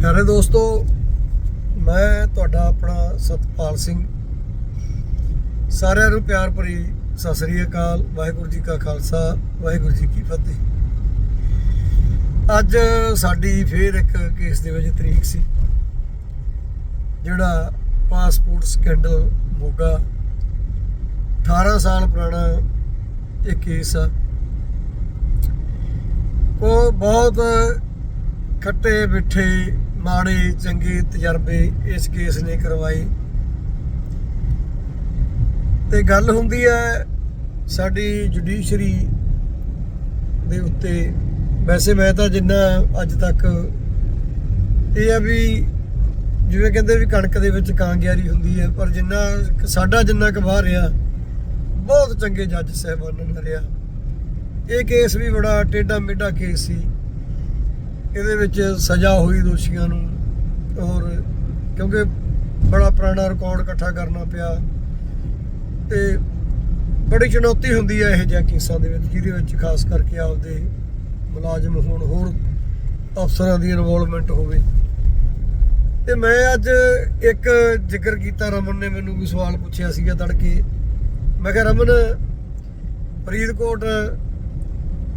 ਪਿਆਰੇ ਦੋਸਤੋ, ਮੈਂ ਤੁਹਾਡਾ ਆਪਣਾ ਸਤਪਾਲ ਸਿੰਘ। ਸਾਰਿਆਂ ਨੂੰ ਪਿਆਰ ਭਰੀ ਸਤਿ ਸ੍ਰੀ ਅਕਾਲ, ਵਾਹਿਗੁਰੂ ਜੀ ਕਾ ਖਾਲਸਾ, ਵਾਹਿਗੁਰੂ ਜੀ ਕੀ ਫਤਿਹ। ਅੱਜ ਸਾਡੀ ਫੇਰ ਇੱਕ ਕੇਸ ਦੇ ਵਿੱਚ ਤਰੀਕ ਸੀ, ਜਿਹੜਾ ਪਾਸਪੋਰਟ ਸਕੈਂਡਲ ਮੋਗਾ। 18 ਸਾਲ ਪੁਰਾਣਾ ਇਹ ਕੇਸ ਆ। ਉਹ ਬਹੁਤ ਖੱਟੇ ਮਿੱਠੇ ਮਾੜੇ, ਚੰਗੇ ਤਜਰਬੇ ਇਸ ਕੇਸ ਨੇ ਕਰਵਾਏ। ਤੇ ਗੱਲ ਹੁੰਦੀ ਹੈ, ਸਾਡੀ ਜੁਡੀਸ਼ਰੀ ਦੇ ਉੱਤੇ। ਵੈਸੇ ਮੈਂ ਤਾਂ ਜਿੰਨਾ ਅੱਜ ਤੱਕ ਇਹ ਆ ਵੀ ਜਿਵੇਂ ਕਹਿੰਦੇ ਵੀ ਕਣਕ ਦੇ ਵਿੱਚ ਕਾਂਗਿਆਰੀ ਹੁੰਦੀ ਹੈ, ਪਰ ਜਿੰਨਾ ਸਾਡਾ ਜਿੰਨਾ ਕੁ ਰਿਹਾ, ਬਹੁਤ ਚੰਗੇ ਜੱਜ ਸਾਹਿਬਾਨਾਂ ਨੇ ਰਿਹਾ ਇਹ ਕੇਸ ਵੀ ਬੜਾ ਟੇਢਾ ਮੇਢਾ ਕੇਸ ਸੀ। ਇਹਦੇ ਵਿੱਚ ਸਜ਼ਾ ਹੋਈ ਦੋਸ਼ੀਆਂ ਨੂੰ ਔਰ ਕਿਉਂਕਿ ਬੜਾ ਪੁਰਾਣਾ ਰਿਕਾਰਡ ਇਕੱਠਾ ਕਰਨਾ ਪਿਆ ਤੇ ਬੜੀ ਚੁਣੌਤੀ ਹੁੰਦੀ ਹੈ ਇਹ ਜਿਹਾ ਕੇਸਾਂ ਦੇ ਵਿੱਚ, ਜਿਹਦੇ ਵਿੱਚ ਖਾਸ ਕਰਕੇ ਆਪਦੇ ਮੁਲਾਜ਼ਮ ਹੋਣ, ਹੋਰ ਅਫਸਰਾਂ ਦੀ ਇਨਵੋਲਵਮੈਂਟ ਹੋਵੇ। ਤੇ ਮੈਂ ਅੱਜ ਇੱਕ ਜ਼ਿਕਰ ਕੀਤਾ, ਰਮਨ ਨੇ ਮੈਨੂੰ ਵੀ ਸਵਾਲ ਪੁੱਛਿਆ ਸੀਗਾ ਤੜਕੇ। ਮੈਂ ਕਿਹਾ, ਰਮਨ, ਫਰੀਦਕੋਟ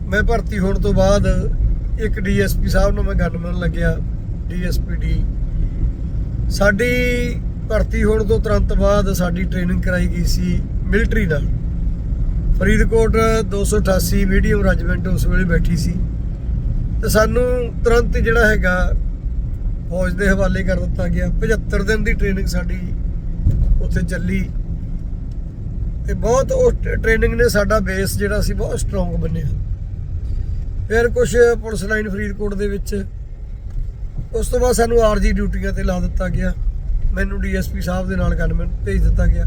ਮੈਂ ਭਰਤੀ ਹੋਣ ਤੋਂ ਬਾਅਦ ਇੱਕ ਡੀਐਸਪੀ ਸਾਹਿਬ ਨੂੰ ਮੈਂ ਗੱਲ ਕਰਨ ਲੱਗਿਆ, ਡੀਐਸਪੀ ਡੀ। ਸਾਡੀ ਭਰਤੀ ਹੋਣ ਤੋਂ ਤੁਰੰਤ ਬਾਅਦ ਸਾਡੀ ਟ੍ਰੇਨਿੰਗ ਕਰਾਈ ਗਈ ਸੀ ਮਿਲਟਰੀ ਨਾਲ। ਫਰੀਦਕੋਟ 288 ਮੀਡੀਅਮ ਰੈਜੀਮੈਂਟ ਉਸ ਵੇਲੇ ਬੈਠੀ ਸੀ। ਤੇ ਸਾਨੂੰ ਤੁਰੰਤ ਜਿਹੜਾ ਹੈਗਾ, ਫੌਜ ਦੇ ਹਵਾਲੇ ਕਰ ਦਿੱਤਾ ਗਿਆ। 75 ਦਿਨ ਦੀ ਟ੍ਰੇਨਿੰਗ ਸਾਡੀ ਉੱਥੇ ਚੱਲੀ। ਤੇ ਬਹੁਤ ਉਸ ਟ੍ਰੇਨਿੰਗ ਨੇ ਸਾਡਾ ਬੇਸ ਜਿਹੜਾ ਸੀ ਬਹੁਤ ਸਟਰੋਂਗ ਬਣਿਆ। ਫਿਰ ਕੁਝ ਪੁਲਿਸ ਲਾਈਨ ਫਰੀਦਕੋਟ ਦੇ ਵਿੱਚ। ਉਸ ਤੋਂ ਬਾਅਦ ਸਾਨੂੰ ਆਰਜੀ ਡਿਊਟੀਆਂ ਤੇ ਲਾ ਦਿੱਤਾ ਗਿਆ। ਮੈਨੂੰ ਡੀਐਸਪੀ ਸਾਹਿਬ ਦੇ ਨਾਲ ਗਨਮੈਨ ਭੇਜ ਦਿੱਤਾ ਗਿਆ।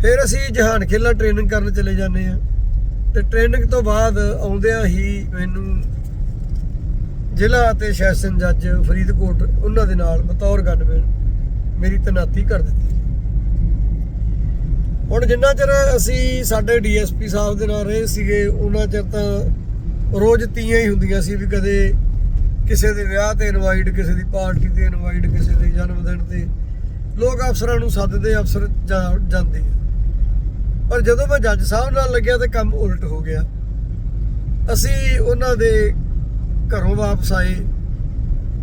ਫਿਰ ਅਸੀਂ ਜਹਾਨ ਖੇਲਾ ਟ੍ਰੇਨਿੰਗ ਕਰਨ ਚਲੇ ਜਾਂਦੇ ਆ ਤੇ ਟ੍ਰੇਨਿੰਗ ਤੋਂ ਬਾਅਦ ਆਉਂਦਿਆਂ ਹੀ ਮੈਨੂੰ ਜ਼ਿਲ੍ਹਾ ਅਤੇ ਸੈਸ਼ਨ ਜੱਜ ਫਰੀਦਕੋਟ, ਉਹਨਾਂ ਦੇ ਨਾਲ ਬਤੌਰ ਗਨਮੈਨ ਮੇਰੀ ਤੈਨਾਤੀ ਕਰ ਦਿੱਤੀ। ਹੁਣ ਜਿੰਨਾ ਚਿਰ ਅਸੀਂ ਸਾਡੇ ਡੀਐਸਪੀ ਸਾਹਿਬ ਦੇ ਨਾਲ ਰਹੇ ਸੀਗੇ, ਉਹਨਾਂ ਚਿਰ ਤਾਂ ਰੋਜ਼ ਤੀਆਂ ਹੀ ਹੁੰਦੀਆਂ ਸੀ ਵੀ ਕਦੇ ਕਿਸੇ ਦੇ ਵਿਆਹ ਤੇ ਇਨਵਾਈਟ ਕਿਸੇ ਦੀ ਪਾਰਟੀ ਤੇ ਇਨਵਾਈਟ ਕਿਸੇ ਦੇ ਜਨਮ ਦਿਨ ਤੇ। ਲੋਕ ਅਫਸਰਾਂ ਨੂੰ ਸੱਦਦੇ ਅਫਸਰ ਜਾ- ਜਾਂਦੇ ਆ। ਪਰ ਜਦੋਂ ਮੈਂ ਜੱਜ ਸਾਹਿਬ ਨਾਲ ਲੱਗਿਆ ਤੇ ਕੰਮ ਉਲਟ ਹੋ ਗਿਆ। ਅਸੀਂ ਉਹਨਾਂ ਦੇ ਘਰੋਂ ਵਾਪਸ ਆਏ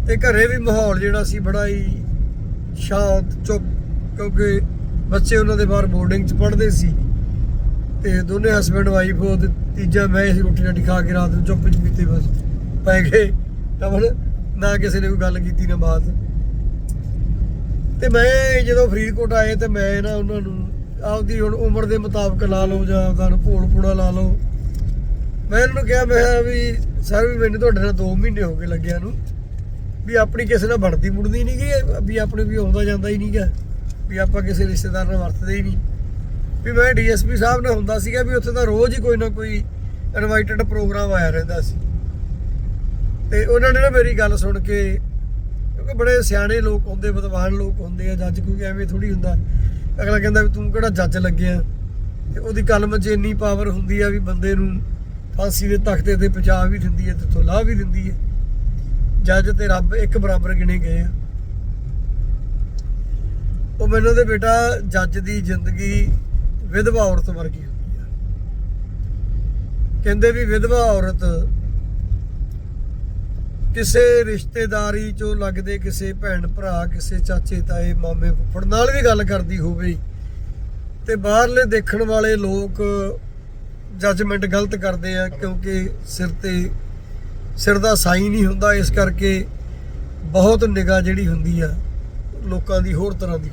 ਤੇ ਘਰੇ ਵੀ ਮਾਹੌਲ ਜਿਹੜਾ ਸੀ ਬੜਾ ਹੀ ਸ਼ਾਂਤ, ਚੁੱਪ, ਕਿਉਂਕਿ ਬੱਚੇ ਉਹਨਾਂ ਦੇ ਬਾਹਰ ਬੋਰਡਿੰਗ 'ਚ ਪੜ੍ਹਦੇ ਸੀ। ਤੇ ਦੋਨੇ ਹਸਬੰਡ ਵਾਈਫ ਉਹ ਤੀਜਾ ਮੈਂ ਸੀ ਰੋਟੀ ਰਾਟੀ ਖਾ ਕੇ ਰਾਤ ਨੂੰ ਚੁੱਪ ਚਪੀਤੇ ਬਸ। ਪੈ ਗਏ। ਤਾਂ ਹੁਣ ਨਾ ਕਿਸੇ ਨੇ ਕੋਈ ਗੱਲ ਕੀਤੀ, ਨਾ ਬਾਤ। ਤੇ ਮੈਂ ਜਦੋਂ ਫਰੀਦਕੋਟ ਆਏ ਤੇ ਮੈਂ ਨਾ ਉਹਨਾਂ ਨੂੰ ਆਪਦੀ ਹੁਣ ਉਮਰ ਦੇ ਮੁਤਾਬਕ ਲਾ ਲਓ ਜਾਂ ਆਪਦਾ ਭੋਲ ਪੂੜਾ ਲਾ ਲਓ। ਮੈਂ ਇਹਨਾਂ ਨੂੰ ਕਿਹਾ, ਮੈਂ ਕਿਹਾ ਵੀ ਸਰ ਵੀ ਮੈਨੂੰ ਤੁਹਾਡੇ ਨਾਲ 2 ਮਹੀਨੇ ਹੋ ਗਏ ਲੱਗਿਆ ਨੂੰ। ਵੀ ਆਪਣੀ ਕਿਸੇ ਨਾਲ ਬਣਦੀ ਮੁੜਦੀ ਨਹੀਂ ਗਈ ਵੀ ਆਪਣੇ ਵੀ ਆਉਂਦਾ ਜਾਂਦਾ ਹੀ ਨਹੀਂਗਾ ਵੀ ਆਪਾਂ ਕਿਸੇ ਰਿਸ਼ਤੇਦਾਰ ਨਾਲ ਵਰਤਦੇ ਹੀ ਨਹੀਂ। ਵੀ ਮੈਂ ਡੀਐਸਪੀ ਸਾਹਿਬ ਨਾਲ ਹੁੰਦਾ ਸੀਗਾ ਵੀ ਉੱਥੇ ਤਾਂ ਰੋਜ਼ ਹੀ ਕੋਈ ਨਾ ਕੋਈ ਇਨਵਾਈਟਡ ਪ੍ਰੋਗਰਾਮ ਆਇਆ ਰਹਿੰਦਾ ਸੀ। ਤੇ ਉਹਨਾਂ ਨੇ ਨਾ ਮੇਰੀ ਗੱਲ ਸੁਣ ਕੇ, ਕਿਉਂਕਿ ਬੜੇ ਸਿਆਣੇ ਲੋਕ ਹੁੰਦੇ, ਵਿਦਵਾਨ ਲੋਕ ਹੁੰਦੇ ਆ, ਜੱਜ ਕੋਈ ਐਵੇਂ ਥੋੜੀ ਹੁੰਦਾ। ਅਗਲਾ ਕਹਿੰਦਾ ਵੀ ਤੂੰ ਕਿਹੜਾ ਜੱਜ ਲੱਗਿਆ? ਤੇ ਉਹਦੀ ਕਲਮ 'ਚ ਇੰਨੀ ਪਾਵਰ ਹੁੰਦੀ ਆ ਵੀ ਬੰਦੇ ਨੂੰ ਫਾਂਸੀ ਦੇ ਤਖਤੇ ਤੇ ਪਹੁੰਚਾ ਵੀ ਦਿੰਦੀ ਹੈ ਤੇ ਤੋਂ ਲਾਹ ਵੀ ਦਿੰਦੀ ਹੈ। ਜੱਜ ਤੇ ਰੱਬ ਇੱਕ ਬਰਾਬਰ ਗਿਣੇ ਗਏ ਆ। ਉਹ ਮੈਨੂੰ ਤੇ ਬੇਟਾ ਜੱਜ ਦੀ ਜ਼ਿੰਦਗੀ ਵਿਧਵਾ ਔਰਤ ਵਰਗੀ ਹੁੰਦੀ ਆ। ਕਹਿੰਦੇ ਵੀ ਵਿਧਵਾ ਔਰਤ ਕਿਸੇ ਰਿਸ਼ਤੇਦਾਰੀ ਚੋਂ ਲੱਗਦੇ ਕਿਸੇ ਭੈਣ ਭਰਾ, ਕਿਸੇ ਚਾਚੇ ਤਾਏ, ਮਾਮੇ ਫੁੱਫੜ ਨਾਲ ਵੀ ਗੱਲ ਕਰਦੀ ਹੋਵੇ ਤੇ ਬਾਹਰਲੇ ਦੇਖਣ ਵਾਲੇ ਲੋਕ ਜੱਜਮੈਂਟ ਗਲਤ ਕਰਦੇ ਆ ਕਿਉਂਕਿ ਸਿਰ ਤੇ ਸਿਰ ਦਾ ਸਾਈ ਨਹੀਂ ਹੁੰਦਾ। ਇਸ ਕਰਕੇ ਬਹੁਤ ਨਿਗਾਹ ਜਿਹੜੀ ਹੁੰਦੀ ਆ ਲੋਕਾਂ ਦੀ ਹੋਰ ਤਰ੍ਹਾਂ ਦੀ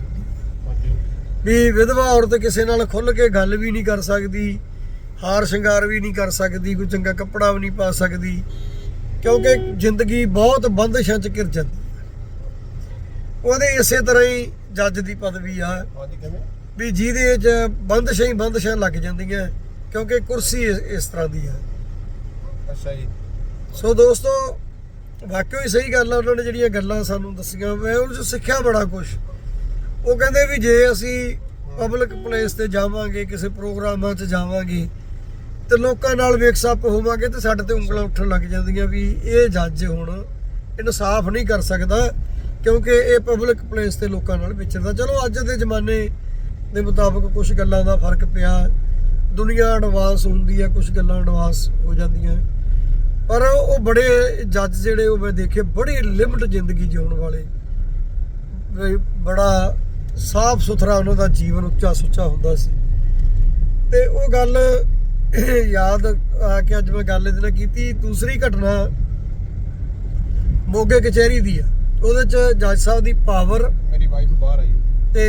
ਵੀ ਵਿਧਵਾ ਔਰਤ ਕਿਸੇ ਨਾਲ ਖੁੱਲ ਕੇ ਗੱਲ ਵੀ ਨਹੀਂ ਕਰ ਸਕਦੀ ਹਾਰ ਸ਼ਿੰਗਾਰ ਵੀ ਨਹੀਂ ਕਰ ਸਕਦੀ ਕੋਈ ਚੰਗਾ ਕੱਪੜਾ ਵੀ ਨਹੀਂ ਪਾ ਸਕਦੀ ਕਿਉਂਕਿ ਜ਼ਿੰਦਗੀ ਬਹੁਤ ਬੰਦਸ਼ਾਂ ਚ ਘਿਰ ਜਾਂਦੀ ਹੈ। ਉਹਦੇ ਇਸੇ ਤਰ੍ਹਾਂ ਹੀ ਜੱਜ ਦੀ ਪਦਵੀ ਆ। ਵੀ ਜਿਹਦੇ ਚ ਬੰਦਸ਼ਾਂ ਹੀ ਬੰਦਸ਼ਾਂ ਲੱਗ ਜਾਂਦੀਆਂ ਕਿਉਂਕਿ ਕੁਰਸੀ ਇਸ ਤਰ੍ਹਾਂ ਦੀ ਹੈ ਅੱਛਾ ਜੀ। ਸੋ ਦੋਸਤੋ ਵਾਕਿਓ ਹੀ ਸਹੀ ਗੱਲ ਆ ਉਹਨਾਂ ਨੇ ਜਿਹੜੀਆਂ ਗੱਲਾਂ ਸਾਨੂੰ ਦੱਸੀਆਂ ਮੈਂ ਉਹਨਾਂ ਚ ਸਿੱਖਿਆ ਬੜਾ ਕੁਝ ਉਹ ਕਹਿੰਦੇ ਵੀ ਜੇ ਅਸੀਂ ਪਬਲਿਕ ਪਲੇਸ ਤੇ ਜਾਵਾਂਗੇ, ਕਿਸੇ ਪ੍ਰੋਗਰਾਮਾਂ 'ਚ ਜਾਵਾਂਗੇ, ਤੇ ਲੋਕਾਂ ਨਾਲ ਮਿਕਸ ਹੋਵਾਂਗੇ ਤੇ ਸਾਡੇ ਤੇ ਉਂਗਲਾਂ ਉੱਠਣ ਲੱਗ ਜਾਂਦੀਆਂ ਵੀ ਇਹ ਜੱਜ ਹੁਣ ਇਨਸਾਫ ਨਹੀਂ ਕਰ ਸਕਦਾ ਕਿਉਂਕਿ ਇਹ ਪਬਲਿਕ ਪਲੇਸ ਤੇ ਲੋਕਾਂ ਨਾਲ ਵਿਚਰਦਾ। ਚਲੋ ਅੱਜ ਦੇ ਜ਼ਮਾਨੇ ਦੇ ਮੁਤਾਬਕ ਕੁਝ ਗੱਲਾਂ ਦਾ ਫ਼ਰਕ ਪਿਆ, ਦੁਨੀਆ ਐਡਵਾਂਸ ਹੁੰਦੀ ਹੈ ਕੁਝ ਗੱਲਾਂ ਐਡਵਾਂਸ ਹੋ ਜਾਂਦੀਆਂ। ਪਰ ਉਹ ਬੜੇ ਜੱਜ ਜਿਹੜੇ ਉਹ ਮੈਂ ਦੇਖੇ, ਬੜੀ ਲਿਮਟ ਜ਼ਿੰਦਗੀ ਜਿਉਣ ਵਾਲੇ। ਬੜਾ ਸਾਫ਼ ਸੁਥਰਾ ਉਹਨਾਂ ਦਾ ਜੀਵਨ ਉੱਚਾ ਸੁੱਚਾ ਹੁੰਦਾ ਸੀ। ਤੇ ਉਹ ਗੱਲ ਯਾਦ ਆ ਕੇ ਅੱਜ ਮੈਂ ਗੱਲ ਇਹਦੇ ਨਾਲ ਕੀਤੀ ਦੂਸਰੀ ਘਟਨਾ ਮੋਗੇ ਕਚਹਿਰੀ ਦੀ ਆ। ਉਹਦੇ ਚ ਜੱਜ ਸਾਹਿਬ ਦੀ ਪਾਵਰ ਮੇਰੀ ਵਾਈਫ ਬਾਹਰ ਆਈ। ਤੇ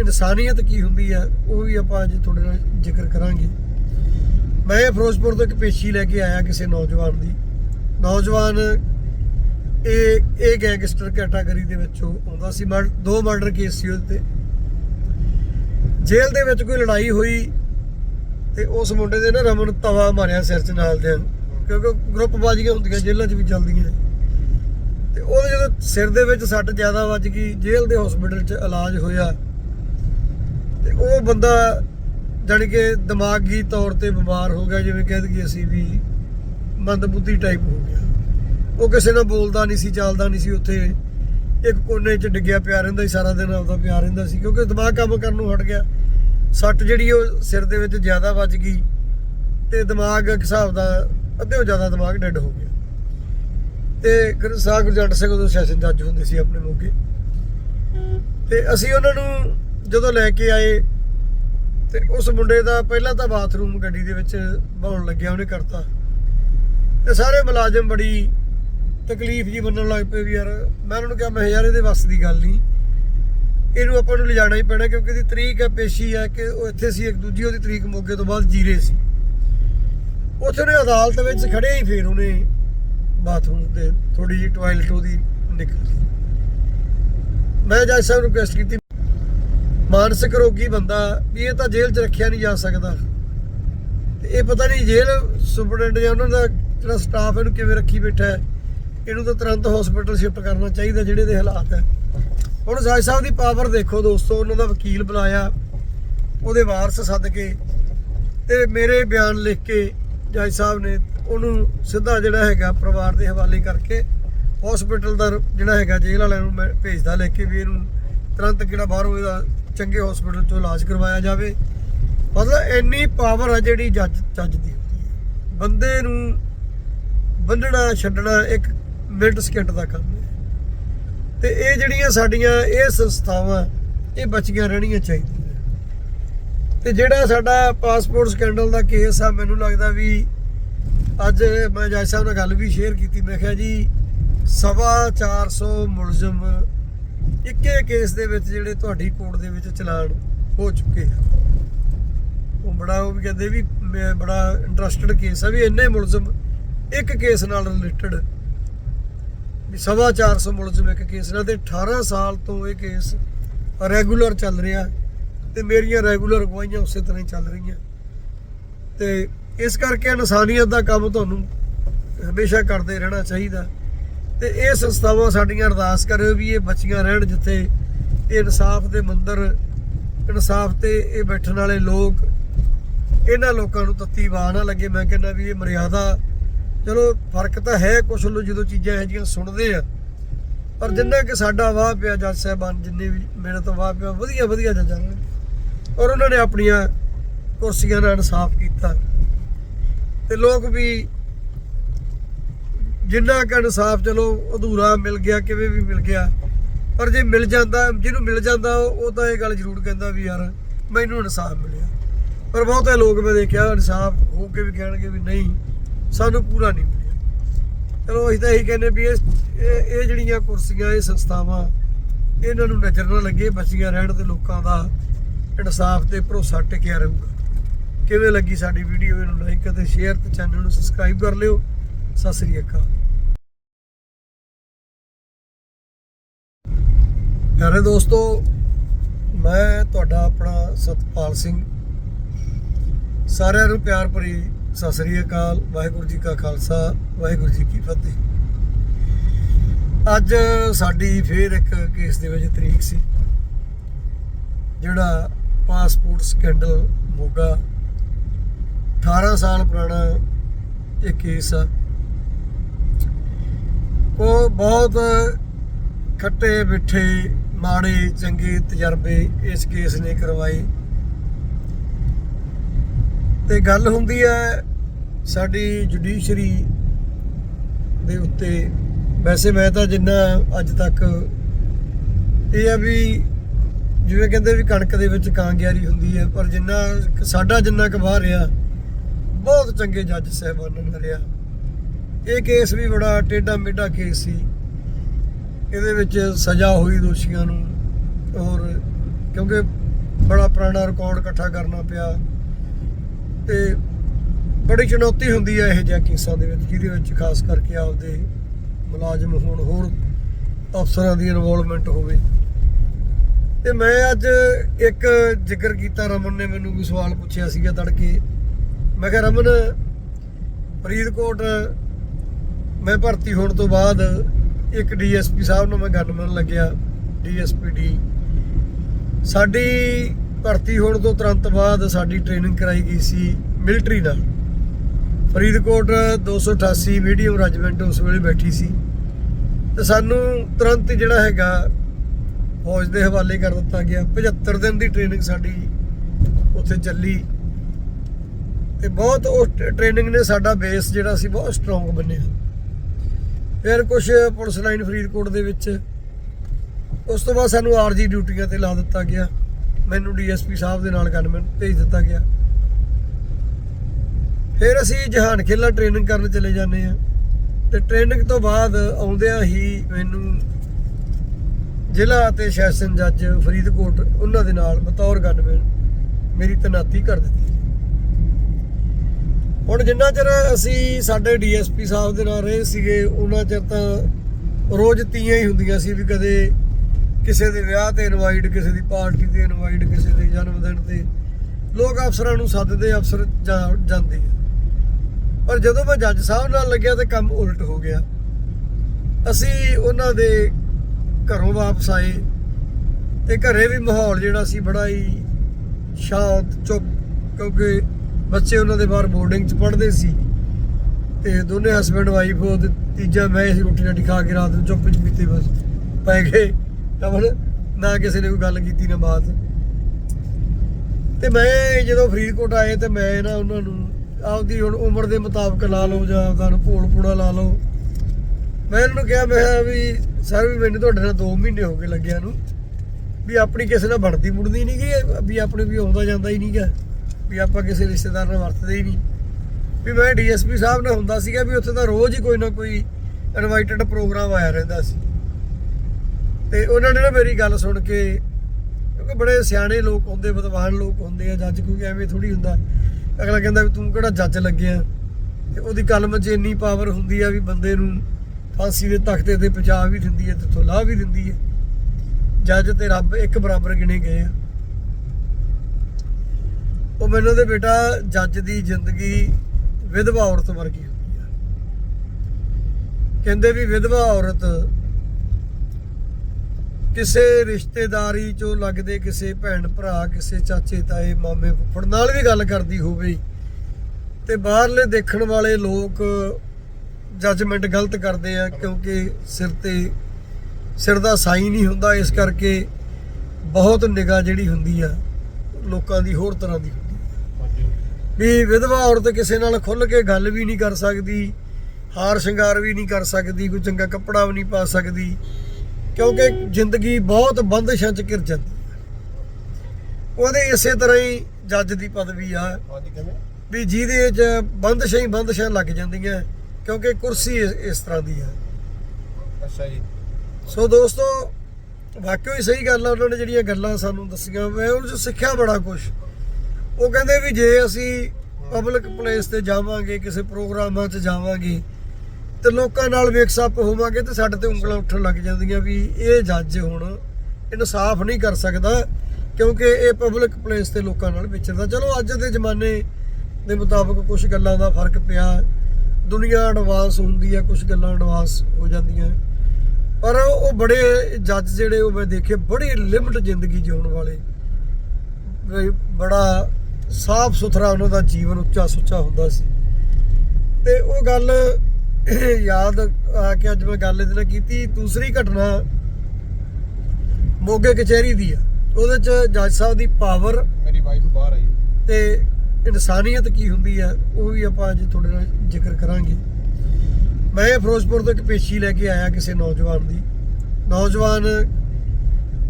ਇਨਸਾਨੀਅਤ ਕੀ ਹੁੰਦੀ ਆ ਉਹ ਵੀ ਆਪਾਂ ਅੱਜ ਤੁਹਾਡੇ ਨਾਲ ਜ਼ਿਕਰ ਕਰਾਂਗੇ। ਮੈਂ ਫਿਰੋਜ਼ਪੁਰ ਤੋਂ ਇੱਕ ਪੇਸ਼ੀ ਲੈ ਕੇ ਆਇਆ ਕਿਸੇ ਨੌਜਵਾਨ ਦੀ। ਨੌਜਵਾਨ ਇਹ ਇਹ ਗੈਂਗਸਟਰ ਕੈਟਾਗਰੀ ਦੇ ਵਿੱਚੋਂ ਆਉਂਦਾ ਸੀ। ਮਰ- ਦੋ ਮਰਡਰ ਕੇਸ ਸੀ ਉਹਦੇ ਤੇ। ਜੇਲ੍ਹ ਦੇ ਵਿੱਚ ਕੋਈ ਲੜਾਈ ਹੋਈ ਤੇ ਉਸ ਮੁੰਡੇ ਦੇ ਨਾ ਰਮਨ ਤਵਾ ਮਾਰਿਆ ਸਿਰ 'ਚ ਨਾਲ ਦੇ। ਕਿਉਂਕਿ ਗਰੁੱਪ ਬਾਜ਼ੀਆਂ ਹੁੰਦੀਆਂ, ਜੇਲ੍ਹਾਂ 'ਚ ਵੀ ਚੱਲਦੀਆਂ। ਤੇ ਉਹਦੇ ਜਦੋਂ ਸਿਰ ਦੇ ਵਿੱਚ ਸੱਟ ਜ਼ਿਆਦਾ ਵੱਜ ਗਈ, ਜੇਲ੍ਹ ਦੇ ਹਸਪੀਟਲ 'ਚ ਇਲਾਜ ਹੋਇਆ। ਤੇ ਉਹ ਬੰਦਾ ਜਾਣੀ ਕਿ ਦਿਮਾਗੀ ਤੌਰ ਤੇ ਬਿਮਾਰ ਹੋ ਗਿਆ, ਜਿਵੇਂ ਕਹਿ ਦਈਏ ਅਸੀਂ ਵੀ, ਮੰਦਬੁੱਧੀ ਟਾਈਪ ਹੋ ਗਿਆ। ਉਹ ਕਿਸੇ ਨਾਲ ਬੋਲਦਾ ਨਹੀਂ ਸੀ, ਚੱਲਦਾ ਨਹੀਂ ਸੀ ਉੱਥੇ। ਇੱਕ ਕੋਨੇ 'ਚ ਡਿੱਗਿਆ ਪਿਆ ਰਹਿੰਦਾ ਸੀ, ਸਾਰਾ ਦਿਨ ਆਪਦਾ ਪਿਆ ਰਹਿੰਦਾ ਸੀ, ਕਿਉਂਕਿ ਦਿਮਾਗ ਕੰਮ ਕਰਨ ਨੂੰ ਹਟ ਗਿਆ। ਸੱਟ ਜਿਹੜੀ ਉਹ ਸਿਰ ਦੇ ਵਿੱਚ ਜ਼ਿਆਦਾ ਵੱਜ ਗਈ ਤੇ ਦਿਮਾਗ ਇੱਕ ਹਿਸਾਬ ਦਾ ਅੱਧਿਓ ਜ਼ਿਆਦਾ ਦਿਮਾਗ ਡੈੱਡ ਹੋ ਗਿਆ। ਤੇ ਗੁਰੂ ਸਾਹਿਬ ਗੁਰਜੰਟ ਸਿੰਘ ਉਦੋਂ ਸੈਸ਼ਨ ਜੱਜ ਹੁੰਦੇ ਸੀ ਆਪਣੇ ਮੋਗੇ ਤੇ ਅਸੀਂ ਉਹਨਾਂ ਨੂੰ ਜਦੋਂ ਲੈ ਕੇ ਆਏ ਤੇ ਉਸ ਮੁੰਡੇ ਦਾ ਪਹਿਲਾਂ ਤਾਂ ਬਾਥਰੂਮ ਗੱਡੀ ਦੇ ਵਿੱਚ ਬਾਉਣ ਲੱਗਿਆ, ਉਹਨੇ ਕਰਤਾ। ਤੇ ਸਾਰੇ ਮੁਲਾਜ਼ਮ ਬੜੀ ਤਕਲੀਫ ਜੀ ਮੰਨਣ ਲੱਗ ਪਏ ਵੀ ਯਾਰ, ਮੈਂ ਉਹਨਾਂ ਨੂੰ ਕਿਹਾ, ਮੈਂ ਕਿਹਾ, ਯਾਰ ਇਹਦੇ ਵੱਸ ਦੀ ਗੱਲ ਨਹੀਂ। ਇਹਨੂੰ ਆਪਾਂ ਨੂੰ ਲਿਜਾਣਾ ਹੀ ਪੈਣਾ ਕਿਉਂਕਿ ਇਹਦੀ ਤਰੀਕ ਹੈ, ਪੇਸ਼ੀ ਹੈ ਕਿ ਉਹ ਇੱਥੇ ਸੀ, ਇੱਕ ਦੂਜੀ ਉਹਦੀ ਤਰੀਕ ਮੋਗੇ ਤੋਂ ਬਾਅਦ ਜੀਰੇ ਸੀ। ਉੱਥੇ ਉਹਨੇ ਅਦਾਲਤ ਵਿੱਚ ਖੜੇ ਹੀ ਫੇਰ ਉਹਨੇ ਬਾਥਰੂਮ ਤੇ ਥੋੜੀ ਜਿਹੀ ਟਾਇਲਟ ਉਹਦੀ ਨਿਕਲ ਗਈ। ਮੈਂ ਜੱਜ ਸਾਹਿਬ ਨੂੰ ਰਿਕੁਐਸਟ ਕੀਤੀ, ਮਾਨਸਿਕ ਰੋਗੀ ਬੰਦਾ, ਵੀ ਇਹ ਤਾਂ ਜੇਲ੍ਹ 'ਚ ਰੱਖਿਆ ਨਹੀਂ ਜਾ ਸਕਦਾ। ਤੇ ਇਹ ਪਤਾ ਨਹੀਂ ਜੇਲ੍ਹ ਸੁਪਰਡੈਂਟ ਜਾਂ ਉਹਨਾਂ ਦਾ ਜਿਹੜਾ ਸਟਾਫ ਇਹਨੂੰ ਕਿਵੇਂ ਰੱਖੀ ਬੈਠਾ ਹੈ। ਇਹਨੂੰ ਤਾਂ ਤੁਰੰਤ ਹਸਪੀਟਲ ਸ਼ਿਫਟ ਕਰਨਾ ਚਾਹੀਦਾ ਜਿਹੜੇ ਦੇ ਹਾਲਾਤ ਹੈ। ਹੁਣ ਜੱਜ ਸਾਹਿਬ ਦੀ ਪਾਵਰ ਦੇਖੋ ਦੋਸਤੋ, ਉਹਨਾਂ ਦਾ ਵਕੀਲ ਬੁਲਾਇਆ, ਉਹਦੇ ਵਾਰਸ ਸੱਦ ਕੇ ਤੇ ਮੇਰੇ ਬਿਆਨ ਲਿਖ ਕੇ ਜੱਜ ਸਾਹਿਬ ਨੇ ਉਹਨੂੰ ਸਿੱਧਾ ਜਿਹੜਾ ਹੈਗਾ ਪਰਿਵਾਰ ਦੇ ਹਵਾਲੇ ਕਰਕੇ ਹਸਪੀਟਲ ਦਾ ਜਿਹੜਾ ਹੈਗਾ ਜੇਲ੍ਹ ਵਾਲਿਆਂ ਨੂੰ ਮੈਂ ਭੇਜਦਾ ਲਿਖ ਕੇ ਵੀ ਇਹਨੂੰ ਤੁਰੰਤ ਕਿਹੜਾ ਬਾਹਰੋਂ ਇਹਦਾ ਚੰਗੇ ਹਸਪੀਟਲ ਤੋਂ ਇਲਾਜ ਕਰਵਾਇਆ ਜਾਵੇ। ਮਤਲਬ ਇੰਨੀ ਪਾਵਰ ਆ ਜਿਹੜੀ ਜੱਜ ਜੱਜ ਦੀ ਹੁੰਦੀ ਹੈ। ਬੰਦੇ ਨੂੰ ਬੰਨਣਾ, ਛੱਡਣਾ ਇੱਕ ਮਿੰਟ ਸਕਿੰਟ ਦਾ ਕੰਮ ਹੈ। ਤੇ ਇਹ ਜਿਹੜੀਆਂ ਸਾਡੀਆਂ ਇਹ ਸੰਸਥਾਵਾਂ, ਇਹ ਬਚੀਆਂ ਰਹਿਣੀਆਂ ਚਾਹੀਦੀਆਂ। ਤੇ ਜਿਹੜਾ ਸਾਡਾ ਪਾਸਪੋਰਟ ਸਕੈਂਡਲ ਦਾ ਕੇਸ ਆ, ਮੈਨੂੰ ਲੱਗਦਾ ਵੀ ਅੱਜ ਮੈਂ ਜੱਜ ਸਾਹਿਬ ਨਾਲ ਗੱਲ ਵੀ ਸ਼ੇਅਰ ਕੀਤੀ। ਮੈਂ ਕਿਹਾ ਜੀ, ਸਵਾ 400 ਮੁਲਜ਼ਮ ਇੱਕੇ ਕੇਸ ਦੇ ਵਿੱਚ ਜਿਹੜੇ ਤੁਹਾਡੀ ਕੋਰਟ ਦੇ ਵਿੱਚ ਚਲਾਨ ਹੋ ਚੁੱਕੇ ਆ। ਉਹ ਬੜਾ ਉਹ ਵੀ ਕਹਿੰਦੇ ਵੀ ਮੈਂ ਬੜਾ ਇੰਟਰਸਟਡ ਕੇਸ ਆ ਵੀ ਇੰਨੇ ਮੁਲਜ਼ਮ ਇੱਕ ਕੇਸ ਨਾਲ ਰਿਲੇਟਡ ਵੀ ਸਵਾ 400 ਮੁਲਜ਼ਮ ਇੱਕ ਕੇਸ ਨਾਲ ਤੇ 18 ਸਾਲ ਤੋਂ ਇਹ ਕੇਸ ਰੈਗੂਲਰ ਚੱਲ ਰਿਹਾ ਤੇ ਮੇਰੀਆਂ ਰੈਗੂਲਰ ਗਵਾਹੀਆਂ ਉਸੇ ਤਰ੍ਹਾਂ ਹੀ ਚੱਲ ਰਹੀਆਂ। ਤੇ ਇਸ ਕਰਕੇ ਇਨਸਾਨੀਅਤ ਦਾ ਕੰਮ ਤੁਹਾਨੂੰ ਹਮੇਸ਼ਾ ਕਰਦੇ ਰਹਿਣਾ ਚਾਹੀਦਾ। ਤੇ ਇਹ ਸੰਸਥਾਵਾਂ ਸਾਡੀਆਂ ਅਰਦਾਸ ਕਰਿਓ ਵੀ ਇਹ ਬੱਚੀਆਂ ਰਹਿਣ ਜਿੱਥੇ ਇਹ ਇਨਸਾਫ ਦੇ ਮੰਦਰ, ਇਨਸਾਫ ਤੇ ਇਹ ਬੈਠਣ ਵਾਲੇ ਲੋਕ, ਇਹਨਾਂ ਲੋਕਾਂ ਨੂੰ ਤੱਤੀ ਵਾਹ ਨਾ ਲੱਗੇ। ਮੈਂ ਕਹਿੰਦਾ ਵੀ ਇਹ ਮਰਿਆਦਾ ਚਲੋ, ਫ਼ਰਕ ਤਾਂ ਹੈ ਕੁਛ ਲੋ ਜਦੋਂ ਚੀਜ਼ਾਂ ਇਹੋ ਜਿਹੀਆਂ ਸੁਣਦੇ ਆ। ਪਰ ਜਿੰਨਾ ਕਿ ਸਾਡਾ ਵਾਹ ਪਿਆ ਜੱਜ ਸਾਹਿਬਾਨ, ਜਿੰਨੇ ਵੀ ਮੇਰੇ ਤੋਂ ਵਾਹ ਪਿਆ ਵਧੀਆ ਵਧੀਆ ਜੱਜਾਂ ਨੇ। ਔਰ ਉਹਨਾਂ ਨੇ ਆਪਣੀਆਂ ਕੁਰਸੀਆਂ ਨਾਲ ਇਨਸਾਫ ਕੀਤਾ। ਤੇ ਲੋਕ ਵੀ ਜਿੰਨਾ ਕੁ ਇਨਸਾਫ, ਚਲੋ, ਅਧੂਰਾ ਮਿਲ ਗਿਆ, ਕਿਵੇਂ ਵੀ ਮਿਲ ਗਿਆ। ਪਰ ਜੇ ਮਿਲ ਜਾਂਦਾ, ਜਿਹਨੂੰ ਮਿਲ ਜਾਂਦਾ, ਉਹ ਤਾਂ ਇਹ ਗੱਲ ਜ਼ਰੂਰ ਕਹਿੰਦਾ ਵੀ ਯਾਰ, ਮੈਨੂੰ ਇਨਸਾਫ ਮਿਲਿਆ। ਪਰ ਬਹੁਤੇ ਲੋਕ ਮੈਂ ਦੇਖਿਆ ਇਨਸਾਫ ਹੋ ਕੇ ਵੀ ਕਹਿਣਗੇ ਵੀ ਨਹੀਂ ਸਾਨੂੰ ਪੂਰਾ ਨਹੀਂ ਮਿਲਿਆ। ਚਲੋ, ਅਸੀਂ ਤਾਂ ਇਹੀ ਕਹਿੰਦੇ ਵੀ ਇਹ ਇਹ ਇਹ ਜਿਹੜੀਆਂ ਕੁਰਸੀਆਂ, ਇਹ ਸੰਸਥਾਵਾਂ, ਇਹਨਾਂ ਨੂੰ ਨਜ਼ਰ ਨਾ ਲੱਗੇ, ਬਚੀਆਂ ਰਹਿਣ ਤੇ ਲੋਕਾਂ ਦਾ ਇਨਸਾਫ ਤੇ ਭਰੋਸਾ ਟਿਕਿਆ ਰਹੂਗਾ। ਕਿਵੇਂ ਲੱਗੀ ਸਾਡੀ ਵੀਡੀਓ? ਇਹਨੂੰ ਲਾਈਕ ਅਤੇ ਸ਼ੇਅਰ ਤੇ ਚੈਨਲ ਨੂੰ ਸਬਸਕ੍ਰਾਈਬ ਕਰ ਲਿਓ। ਸਤਿ ਸ੍ਰੀ ਅਕਾਲ। ਪਿਆਰੇ ਦੋਸਤੋ, ਮੈਂ ਤੁਹਾਡਾ ਆਪਣਾ ਸਤਪਾਲ ਸਿੰਘ। ਸਾਰਿਆਂ ਨੂੰ ਪਿਆਰ ਭਰੀ ਸਤਿ ਸ੍ਰੀ ਅਕਾਲ, ਵਾਹਿਗੁਰੂ ਜੀ ਕਾ ਖਾਲਸਾ, ਵਾਹਿਗੁਰੂ ਜੀ ਕੀ ਫਤਿਹ। ਅੱਜ ਸਾਡੀ ਫੇਰ ਇੱਕ ਕੇਸ ਦੇ ਵਿੱਚ ਤਰੀਕ ਸੀ, ਜਿਹੜਾ ਪਾਸਪੋਰਟ ਸਕੈਂਡਲ ਮੋਗਾ। 18 ਸਾਲ ਪੁਰਾਣਾ ਇਹ ਕੇਸ ਆ। ਉਹ ਬਹੁਤ ਖੱਟੇ ਮਿੱਠੇ, ਮਾੜੇ, ਚੰਗੇ ਤਜਰਬੇ ਇਸ ਕੇਸ ਨੇ ਕਰਵਾਏ। ਤੇ ਗੱਲ ਹੁੰਦੀ ਹੈ ਸਾਡੀ ਜੁਡੀਸ਼ਰੀ ਦੇ ਉੱਤੇ, ਵੈਸੇ ਮੈਂ ਤਾਂ ਜਿੰਨਾ ਅੱਜ ਤੱਕ, ਇਹ ਆ ਵੀ ਜਿਵੇਂ ਕਹਿੰਦੇ ਵੀ ਕਣਕ ਦੇ ਵਿੱਚ ਕਾਂਗਿਆਰੀ ਹੁੰਦੀ ਹੈ, ਪਰ ਜਿੰਨਾ ਸਾਡਾ ਜਿੰਨਾ ਕੁ ਬਾਹਰ ਰਿਹਾ, ਬਹੁਤ ਚੰਗੇ ਜੱਜ ਸਾਹਿਬਾਨਾਂ ਨੇ ਰਿਹਾ। ਇਹ ਕੇਸ ਵੀ ਬੜਾ ਟੇਢਾ ਮੇਢਾ ਕੇਸ ਸੀ। ਇਹਦੇ ਵਿੱਚ ਸਜ਼ਾ ਹੋਈ ਦੋਸ਼ੀਆਂ ਨੂੰ, ਔਰ ਕਿਉਂਕਿ ਬੜਾ ਪੁਰਾਣਾ ਰਿਕਾਰਡ ਇਕੱਠਾ ਕਰਨਾ ਪਿਆ, ਤੇ ਬੜੀ ਚੁਣੌਤੀ ਹੁੰਦੀ ਹੈ ਇਹ ਜਿਹਾ ਕੇਸਾਂ ਦੇ ਵਿੱਚ, ਜਿਹਦੇ ਵਿੱਚ ਖਾਸ ਕਰਕੇ ਆਪਦੇ ਮੁਲਾਜ਼ਮ ਹੋਣ, ਹੋਰ ਅਫਸਰਾਂ ਦੀ ਇਨਵੋਲਵਮੈਂਟ ਹੋਵੇ। ਤੇ ਮੈਂ ਅੱਜ ਇੱਕ ਜ਼ਿਕਰ ਕੀਤਾ, ਰਮਨ ਨੇ ਮੈਨੂੰ ਵੀ ਸਵਾਲ ਪੁੱਛਿਆ ਸੀਗਾ ਤੜਕੇ। ਮੈਂ ਕਿਹਾ, ਰਮਨ, ਫਰੀਦਕੋਟ ਮੈਂ ਭਰਤੀ ਹੋਣ ਤੋਂ ਬਾਅਦ ਇੱਕ ਡੀਐਸਪੀ ਸਾਹਿਬ ਨੂੰ ਮੈਂ ਗੱਲ ਕਰਨ ਲੱਗਿਆ, ਡੀਐਸਪੀ ਡੀ। ਸਾਡੀ ਭਰਤੀ ਹੋਣ ਤੋਂ ਤੁਰੰਤ ਬਾਅਦ ਸਾਡੀ ਟ੍ਰੇਨਿੰਗ ਕਰਾਈ ਗਈ ਸੀ ਮਿਲਟਰੀ ਨਾਲ। ਫਰੀਦਕੋਟ 288 ਮੀਡੀਅਮ ਰੈਜੀਮੈਂਟ ਉਸ ਵੇਲੇ ਬੈਠੀ ਸੀ। ਤੇ ਸਾਨੂੰ ਤੁਰੰਤ ਜਿਹੜਾ ਹੈਗਾ ਫੌਜ ਦੇ ਹਵਾਲੇ ਕਰ ਦਿੱਤਾ ਗਿਆ। 75 ਦਿਨ ਦੀ ਟ੍ਰੇਨਿੰਗ ਸਾਡੀ ਉੱਥੇ ਚੱਲੀ। ਤੇ ਬਹੁਤ ਉਸ ਟ੍ਰੇਨਿੰਗ ਨੇ ਸਾਡਾ ਬੇਸ ਜਿਹੜਾ ਸੀ, ਬਹੁਤ ਸਟਰੋਂਗ ਬਣਿਆ। ਫਿਰ ਕੁਝ ਪੁਲਿਸ ਲਾਈਨ ਫਰੀਦਕੋਟ ਦੇ ਵਿੱਚ। ਉਸ ਤੋਂ ਬਾਅਦ ਸਾਨੂੰ ਆਰਜੀ ਡਿਊਟੀਆਂ ਤੇ ਲਾ ਦਿੱਤਾ ਗਿਆ। ਮੈਨੂੰ ਡੀਐਸਪੀ ਸਾਹਿਬ ਦੇ ਨਾਲ ਗਨਮੈਨ ਭੇਜ ਦਿੱਤਾ ਗਿਆ। ਫਿਰ ਅਸੀਂ ਜਹਾਨ ਖੇਲਾ ਟ੍ਰੇਨਿੰਗ ਕਰਨ ਚਲੇ ਜਾਂਦੇ ਆ ਤੇ ਟ੍ਰੇਨਿੰਗ ਤੋਂ ਬਾਅਦ ਆਉਂਦਿਆਂ ਹੀ ਮੈਨੂੰ ਜ਼ਿਲ੍ਹਾ ਅਤੇ ਸੈਸ਼ਨ ਜੱਜ ਫਰੀਦਕੋਟ, ਉਹਨਾਂ ਦੇ ਨਾਲ ਬਤੌਰ ਗਨਮੈਨ ਮੇਰੀ ਤੈਨਾਤੀ ਕਰ ਦਿੱਤੀ। ਹੁਣ ਜਿੰਨਾ ਚਿਰ ਅਸੀਂ ਸਾਡੇ ਡੀਐਸਪੀ ਸਾਹਿਬ ਦੇ ਨਾਲ ਰਹੇ ਸੀਗੇ, ਉਹਨਾਂ ਚਿਰ ਤਾਂ ਰੋਜ਼ ਤੀਆਂ ਹੀ ਹੁੰਦੀਆਂ ਸੀ ਵੀ ਕਦੇ ਕਿਸੇ ਦੇ ਵਿਆਹ ਤੇ ਇਨਵਾਈਟ ਕਿਸੇ ਦੀ ਪਾਰਟੀ ਤੇ ਇਨਵਾਈਟ ਕਿਸੇ ਦੇ ਜਨਮ ਦਿਨ ਤੇ ਲੋਕ ਅਫਸਰਾਂ ਨੂੰ ਸੱਦਦੇ, ਅਫਸਰ ਜਾ- ਜਾਂਦੇ ਆ। ਪਰ ਜਦੋਂ ਮੈਂ ਜੱਜ ਸਾਹਿਬ ਨਾਲ ਲੱਗਿਆ ਤੇ ਕੰਮ ਉਲਟ ਹੋ ਗਿਆ। ਅਸੀਂ ਉਹਨਾਂ ਦੇ ਘਰੋਂ ਵਾਪਸ ਆਏ ਤੇ ਘਰੇ ਵੀ ਮਾਹੌਲ ਜਿਹੜਾ ਸੀ ਬੜਾ ਹੀ ਸ਼ਾਂਤ, ਚੁੱਪ, ਕਿਉਂਕਿ ਬੱਚੇ ਉਹਨਾਂ ਦੇ ਬਾਹਰ ਬੋਰਡਿੰਗ 'ਚ ਪੜ੍ਹਦੇ ਸੀ ਤੇ ਦੋਨੇ ਹਸਬੰਡ ਵਾਈਫ ਉਹ ਤੀਜਾ ਮੈਂ ਸੀ ਰੋਟੀ ਰਾਟੀ ਖਾ ਕੇ ਰਾਤ ਨੂੰ ਚੁੱਪ ਚ ਪੀਤੇ ਬਸ ਪੈ ਗਏ। ਤਾਂ ਨਾ ਕਿਸੇ ਨੇ ਕੋਈ ਗੱਲ ਕੀਤੀ ਨਾ ਬਾਤ। ਤੇ ਮੈਂ ਜਦੋਂ ਫਰੀਦਕੋਟ ਆਏ ਤੇ ਮੈਂ ਨਾ ਉਹਨਾਂ ਨੂੰ ਆਪਦੀ ਹੁਣ ਉਮਰ ਦੇ ਮੁਤਾਬਕ ਲਾ ਲਓ ਜਾਂ ਆਪਦਾ ਨੂੰ ਭੋਲ ਪੂੜਾ ਲਾ ਲਓ। ਮੈਂ ਇਹਨਾਂ ਨੂੰ ਕਿਹਾ, ਮੈਂ ਕਿਹਾ ਵੀ, ਸਰ ਵੀ ਮੈਨੂੰ ਤੁਹਾਡੇ ਨਾਲ 2 ਮਹੀਨੇ ਹੋ ਗਏ ਲੱਗਿਆ ਨੂੰ, ਵੀ ਆਪਣੀ ਕਿਸੇ ਨਾਲ ਬਣਦੀ ਮੁੜਦੀ ਨਹੀਂ ਗਈ ਵੀ ਆਪਣੇ ਵੀ ਆਉਂਦਾ ਜਾਂਦਾ ਹੀ ਨਹੀਂ ਗਾ ਵੀ ਆਪਾਂ ਕਿਸੇ ਰਿਸ਼ਤੇਦਾਰ ਨਾਲ ਵਰਤਦੇ ਹੀ ਨਹੀਂ। ਵੀ ਮੈਂ ਡੀਐਸਪੀ ਸਾਹਿਬ ਨਾਲ ਹੁੰਦਾ ਸੀਗਾ ਵੀ ਉੱਥੇ ਤਾਂ ਰੋਜ਼ ਹੀ ਕੋਈ ਨਾ ਕੋਈ ਇਨਵਾਈਟਡ ਪ੍ਰੋਗਰਾਮ ਆਇਆ ਰਹਿੰਦਾ ਸੀ। ਤੇ ਉਹਨਾਂ ਨੇ ਨਾ ਮੇਰੀ ਗੱਲ ਸੁਣ ਕੇ, ਕਿਉਂਕਿ ਬੜੇ ਸਿਆਣੇ ਲੋਕ ਹੁੰਦੇ, ਵਿਦਵਾਨ ਲੋਕ ਹੁੰਦੇ ਆ, ਜੱਜ ਕੋਈ ਐਵੇਂ ਥੋੜੀ ਹੁੰਦਾ। ਅਗਲਾ ਕਹਿੰਦਾ ਵੀ ਤੂੰ ਕਿਹੜਾ ਜੱਜ ਲੱਗਿਆ ਤੇ ਉਹਦੀ ਕਲਮ 'ਚ ਇੰਨੀ ਪਾਵਰ ਹੁੰਦੀ ਆ ਵੀ ਬੰਦੇ ਨੂੰ ਫਾਂਸੀ ਦੇ ਤਖਤੇ ਤੇ ਪਹੁੰਚਾ ਵੀ ਦਿੰਦੀ ਹੈ ਤੇ ਲਾਹ ਵੀ ਦਿੰਦੀ ਹੈ ਜੱਜ ਤੇ ਰੱਬ ਇੱਕ ਬਰਾਬਰ ਗਿਣੇ ਗਏ ਆ। ਉਹ ਮੈਨੂੰ ਤੇ ਬੇਟਾ ਜੱਜ ਦੀ ਜ਼ਿੰਦਗੀ ਵਿਧਵਾ ਔਰਤ ਵਰਗੀ ਹੁੰਦੀ ਆ। ਕਹਿੰਦੇ ਵੀ ਵਿਧਵਾ ਔਰਤ ਕਿਸੇ ਰਿਸ਼ਤੇਦਾਰੀ ਚੋਂ ਲੱਗਦੇ ਕਿਸੇ ਭੈਣ ਭਰਾ ਕਿਸੇ ਚਾਚੇ ਤਾਏ ਮਾਮੇ ਫੁੱਫੜ ਨਾਲ ਵੀ ਗੱਲ ਕਰਦੀ ਹੋਵੇ ਤੇ ਬਾਹਰਲੇ ਦੇਖਣ ਵਾਲੇ ਲੋਕ ਜੱਜਮੈਂਟ ਗਲਤ ਕਰਦੇ ਆ ਕਿਉਂਕਿ ਸਿਰ ਤੇ ਸਿਰ ਦਾ ਸਾਈ ਨਹੀਂ ਹੁੰਦਾ ਇਸ ਕਰਕੇ ਬਹੁਤ ਨਿਗਾਹ ਜਿਹੜੀ ਹੁੰਦੀ ਆ ਲੋਕਾਂ ਦੀ ਹੋਰ ਤਰ੍ਹਾਂ ਦੀ ਹੁੰਦੀ ਆ। ਵੀ ਵਿਧਵਾ ਔਰਤ ਕਿਸੇ ਨਾਲ ਖੁੱਲ ਕੇ ਗੱਲ ਵੀ ਨਹੀਂ ਕਰ ਸਕਦੀ ਹਾਰ ਸ਼ਿੰਗਾਰ ਵੀ ਨਹੀਂ ਕਰ ਸਕਦੀ ਕੋਈ ਚੰਗਾ ਕੱਪੜਾ ਵੀ ਨਹੀਂ ਪਾ ਸਕਦੀ ਕਿਉਂਕਿ ਜ਼ਿੰਦਗੀ ਬਹੁਤ ਬੰਦਸ਼ਾਂ 'ਚ ਘਿਰ ਜਾਂਦੀ ਹੈ। ਉਹਦੇ ਇਸੇ ਤਰ੍ਹਾਂ ਹੀ ਜੱਜ ਦੀ ਪਦਵੀ ਆ। ਵੀ ਜਿਹਦੇ 'ਚ ਬੰਦਸ਼ਾਂ ਹੀ ਬੰਦਸ਼ਾਂ ਲੱਗ ਜਾਂਦੀਆਂ ਕਿਉਂਕਿ ਕੁਰਸੀ ਇਸ ਤਰ੍ਹਾਂ ਦੀ ਆ। ਅੱਛਾ ਜੀ। ਸੋ ਦੋਸਤੋ ਵਾਕਿਆ ਹੀ ਸਹੀ ਗੱਲ ਆ ਉਹਨਾਂ ਨੇ ਜਿਹੜੀਆਂ ਗੱਲਾਂ ਸਾਨੂੰ ਦੱਸੀਆਂ ਮੈਂ ਉਹਨਾਂ 'ਚ ਸਿੱਖਿਆ ਬੜਾ ਕੁਝ ਉਹ ਕਹਿੰਦੇ ਵੀ ਜੇ ਅਸੀਂ ਪਬਲਿਕ ਪਲੇਸ ਤੇ ਜਾਵਾਂਗੇ ਕਿਸੇ ਪ੍ਰੋਗਰਾਮਾਂ 'ਚ ਜਾਵਾਂਗੇ ਤੇ ਲੋਕਾਂ ਨਾਲ ਮਿਕਸ ਹੋਵਾਂਗੇ ਤੇ ਸਾਡੇ ਤੇ ਉਂਗਲਾਂ ਉੱਠਣ ਲੱਗ ਜਾਂਦੀਆਂ ਵੀ ਇਹ ਜੱਜ ਹੁਣ ਇਨਸਾਫ ਨਹੀਂ ਕਰ ਸਕਦਾ ਕਿਉਂਕਿ ਇਹ ਪਬਲਿਕ ਪਲੇਸ ਤੇ ਲੋਕਾਂ ਨਾਲ ਵਿਚਰਦਾ। ਚਲੋ ਅੱਜ ਦੇ ਜ਼ਮਾਨੇ ਦੇ ਮੁਤਾਬਕ ਕੁਝ ਗੱਲਾਂ ਦਾ ਫ਼ਰਕ ਪਿਆ। ਦੁਨੀਆ ਐਡਵਾਂਸ ਹੁੰਦੀ ਆ ਕੁਝ ਗੱਲਾਂ ਐਡਵਾਂਸ ਹੋ ਜਾਂਦੀਆਂ। ਪਰ ਉਹ ਬੜੇ ਜੱਜ ਜਿਹੜੇ ਉਹ ਮੈਂ ਦੇਖੇ, ਬੜੀ ਲਿਮਟ ਜ਼ਿੰਦਗੀ ਜਿਉਣ ਵਾਲੇ। ਬੜਾ ਸਾਫ਼ ਸੁਥਰਾ ਉਹਨਾਂ ਦਾ ਜੀਵਨ ਉੱਚਾ ਸੁੱਚਾ ਹੁੰਦਾ ਸੀ। ਤੇ ਉਹ ਗੱਲ ਯਾਦ ਆ ਕੇ ਅੱਜ ਮੈਂ ਗੱਲ ਇਹਦੇ ਨਾਲ ਕੀਤੀ ਦੂਸਰੀ ਘਟਨਾ ਮੋਗੇ ਕਚਹਿਰੀ ਦੀ ਆ। ਉਹਦੇ ਚ ਜੱਜ ਸਾਹਿਬ ਦੀ ਪਾਵਰ ਮੇਰੀ ਵਾਈਫ ਬਾਹਰ ਆਈ। ਤੇ ਇਨਸਾਨੀਅਤ ਕੀ ਹੁੰਦੀ ਆ ਉਹ ਵੀ ਆਪਾਂ ਅੱਜ ਤੁਹਾਡੇ ਨਾਲ ਜ਼ਿਕਰ ਕਰਾਂਗੇ। ਮੈਂ ਫਿਰੋਜ਼ਪੁਰ ਤੋਂ ਇੱਕ ਪੇਸ਼ੀ ਲੈ ਕੇ ਆਇਆ ਕਿਸੇ ਨੌਜਵਾਨ ਦੀ। ਨੌਜਵਾਨ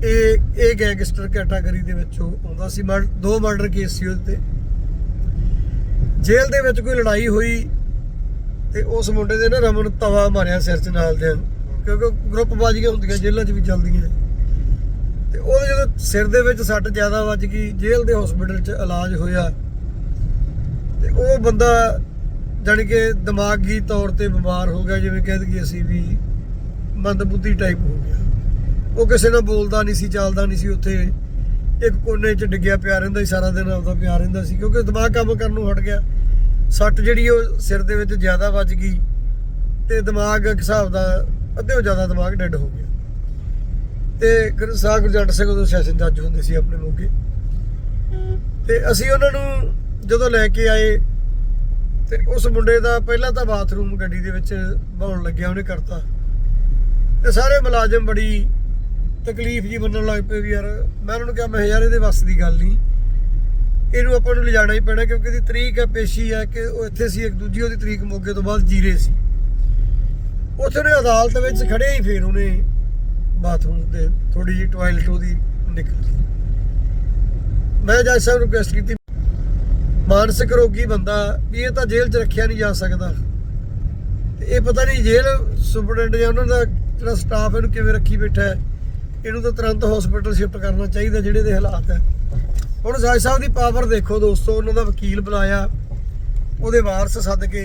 ਇਹ ਇਹ ਗੈਂਗਸਟਰ ਕੈਟਾਗਰੀ ਦੇ ਵਿੱਚੋਂ ਆਉਂਦਾ ਸੀ। ਦੋ ਮਰਡਰ ਕੇਸ ਸੀ ਉਹਦੇ ਤੇ। ਜੇਲ੍ਹ ਦੇ ਵਿੱਚ ਕੋਈ ਲੜਾਈ ਹੋਈ ਤੇ ਉਸ ਮੁੰਡੇ ਦੇ ਨਾ ਰਮਨ ਤਵਾ ਮਾਰਿਆ ਸਿਰ 'ਚ ਨਾਲ ਦੇ। ਕਿਉਂਕਿ ਗਰੁੱਪ ਬਾਜ਼ੀਆਂ ਹੁੰਦੀਆਂ, ਜੇਲ੍ਹਾਂ 'ਚ ਵੀ ਚੱਲਦੀਆਂ। ਤੇ ਉਹਦੇ ਜਦੋਂ ਸਿਰ ਦੇ ਵਿੱਚ ਸੱਟ ਜ਼ਿਆਦਾ ਵੱਜ ਗਈ, ਜੇਲ੍ਹ ਦੇ ਹਸਪੀਟਲ 'ਚ ਇਲਾਜ ਹੋਇਆ। ਤੇ ਉਹ ਬੰਦਾ ਜਾਣੀ ਕਿ ਦਿਮਾਗੀ ਤੌਰ ਤੇ ਬਿਮਾਰ ਹੋ ਗਿਆ, ਜਿਵੇਂ ਕਹਿ ਦਈਏ ਅਸੀਂ ਵੀ ਮੰਦਬੁੱਧੀ ਟਾਈਪ ਹੋ ਗਿਆ। ਉਹ ਕਿਸੇ ਨਾਲ ਬੋਲਦਾ ਨਹੀਂ ਸੀ, ਚੱਲਦਾ ਨਹੀਂ ਸੀ ਉੱਥੇ। ਇੱਕ ਕੋਨੇ 'ਚ ਡਿੱਗਿਆ ਪਿਆ ਰਹਿੰਦਾ ਸੀ, ਸਾਰਾ ਦਿਨ ਆਪਦਾ ਪਿਆ ਰਹਿੰਦਾ ਸੀ, ਕਿਉਂਕਿ ਦਿਮਾਗ ਕੰਮ ਕਰਨ ਨੂੰ ਹਟ ਗਿਆ। ਸੱਟ ਜਿਹੜੀ ਉਹ ਸਿਰ ਦੇ ਵਿੱਚ ਜ਼ਿਆਦਾ ਵੱਜ ਗਈ ਤੇ ਦਿਮਾਗ ਹਿਸਾਬ ਦਾ ਅੱਧੇ ਜ਼ਿਆਦਾ ਦਿਮਾਗ ਡੈੱਡ ਹੋ ਗਿਆ। ਤੇ ਗੁਰੂ ਸਾਹਿਬ ਗੁਰਜੰਟ ਸਿੰਘ ਉਦੋਂ ਸੈਸ਼ਨ ਜੱਜ ਹੁੰਦੇ ਸੀ ਆਪਣੇ ਮੋਗੇ। ਤੇ ਅਸੀਂ ਉਹਨਾਂ ਨੂੰ ਜਦੋਂ ਲੈ ਕੇ ਆਏ ਤੇ ਉਸ ਮੁੰਡੇ ਦਾ ਪਹਿਲਾਂ ਤਾਂ ਬਾਥਰੂਮ ਗੱਡੀ ਦੇ ਵਿੱਚ ਬਾਉਣ ਲੱਗਿਆ, ਉਹਨੇ ਕਰਤਾ। ਤੇ ਸਾਰੇ ਮੁਲਾਜ਼ਮ ਬੜੀ ਤਕਲੀਫ ਜੀ ਮੰਨਣ ਲੱਗ ਪਏ ਵੀ ਯਾਰ, ਮੈਂ ਉਹਨਾਂ ਨੂੰ ਕਿਹਾ, ਮੈਂ ਕਿਹਾ, ਯਾਰ, ਇਹਦੇ ਵੱਸ ਦੀ ਗੱਲ ਨਹੀਂ। ਇਹਨੂੰ ਆਪਾਂ ਨੂੰ ਲਿਜਾਣਾ ਹੀ ਪੈਣਾ ਕਿਉਂਕਿ ਇਹਦੀ ਤਰੀਕ ਹੈ, ਪੇਸ਼ੀ ਹੈ ਕਿ ਉਹ ਇੱਥੇ ਸੀ, ਇੱਕ ਦੂਜੀ ਉਹਦੀ ਤਰੀਕ ਮੋਗੇ ਤੋਂ ਬਾਅਦ ਜੀਰੇ ਸੀ। ਉੱਥੇ ਉਹਨੇ ਅਦਾਲਤ ਵਿੱਚ ਖੜੇ ਹੀ ਫੇਰ ਉਹਨੇ ਬਾਥਰੂਮ ਤੇ ਥੋੜੀ ਜਿਹੀ ਟਾਇਲਟ ਉਹਦੀ ਨਿਕਲੀ ਮੈਂ ਜੱਜ ਸਾਹਿਬ ਨੂੰ ਰਿਕੁਐਸਟ ਕੀਤੀ, ਮਾਨਸਿਕ ਰੋਗੀ ਬੰਦਾ, ਵੀ ਇਹ ਤਾਂ ਜੇਲ੍ਹ 'ਚ ਰੱਖਿਆ ਨਹੀਂ ਜਾ ਸਕਦਾ। ਇਹ ਪਤਾ ਨਹੀਂ ਜੇਲ੍ਹ ਸੁਪਰਡੈਂਟ ਜਾਂ ਉਹਨਾਂ ਦਾ ਜਿਹੜਾ ਸਟਾਫ ਇਹਨੂੰ ਕਿਵੇਂ ਰੱਖੀ ਬੈਠਾ ਹੈ। ਇਹਨੂੰ ਤਾਂ ਤੁਰੰਤ ਹਸਪੀਟਲ ਸ਼ਿਫਟ ਕਰਨਾ ਚਾਹੀਦਾ, ਜਿਹੜੇ ਦੇ ਹਾਲਾਤ ਹੈ। ਹੁਣ ਜੱਜ ਸਾਹਿਬ ਦੀ ਪਾਵਰ ਦੇਖੋ ਦੋਸਤੋ, ਉਹਨਾਂ ਦਾ ਵਕੀਲ ਬੁਲਾਇਆ, ਉਹਦੇ ਵਾਰਸ ਸੱਦ ਕੇ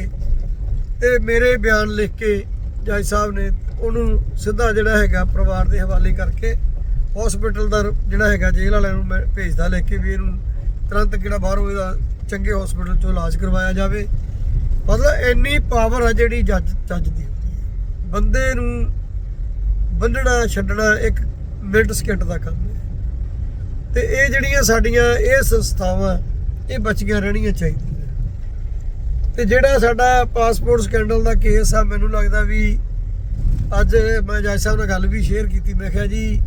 ਤੇ ਮੇਰੇ ਬਿਆਨ ਲਿਖ ਕੇ ਜੱਜ ਸਾਹਿਬ ਨੇ ਉਹਨੂੰ ਸਿੱਧਾ ਜਿਹੜਾ ਹੈਗਾ ਪਰਿਵਾਰ ਦੇ ਹਵਾਲੇ ਕਰਕੇ ਹਸਪੀਟਲ ਦਾ ਜਿਹੜਾ ਹੈਗਾ ਜੇਲ੍ਹ ਵਾਲਿਆਂ ਨੂੰ ਮੈਂ ਭੇਜਦਾ ਲਿਖ ਕੇ ਵੀ ਇਹਨੂੰ ਤੁਰੰਤ ਕਿਹੜਾ ਬਾਹਰੋਂ ਇਹਦਾ ਚੰਗੇ ਹਸਪੀਟਲ ਚੋਂ ਇਲਾਜ ਕਰਵਾਇਆ ਜਾਵੇ। ਮਤਲਬ ਇੰਨੀ ਪਾਵਰ ਆ ਜਿਹੜੀ ਜੱਜ ਜੱਜ ਦੀ ਹੁੰਦੀ ਹੈ। ਬੰਦੇ ਨੂੰ ਬੰਨਣਾ, ਛੱਡਣਾ ਇੱਕ ਮਿੰਟ ਸਕਿੰਟ ਦਾ ਕੰਮ ਹੈ। ਤੇ ਇਹ ਜਿਹੜੀਆਂ ਸਾਡੀਆਂ ਇਹ ਸੰਸਥਾਵਾਂ, ਇਹ ਬਚੀਆਂ ਰਹਿਣੀਆਂ ਚਾਹੀਦੀਆਂ। ਤੇ ਜਿਹੜਾ ਸਾਡਾ ਪਾਸਪੋਰਟ ਸਕੈਂਡਲ ਦਾ ਕੇਸ ਆ, ਮੈਨੂੰ ਲੱਗਦਾ ਵੀ ਅੱਜ ਮੈਂ ਜੱਜ ਸਾਹਿਬ ਨਾਲ ਗੱਲ ਵੀ ਸ਼ੇਅਰ ਕੀਤੀ। ਮੈਂ ਕਿਹਾ ਜੀ,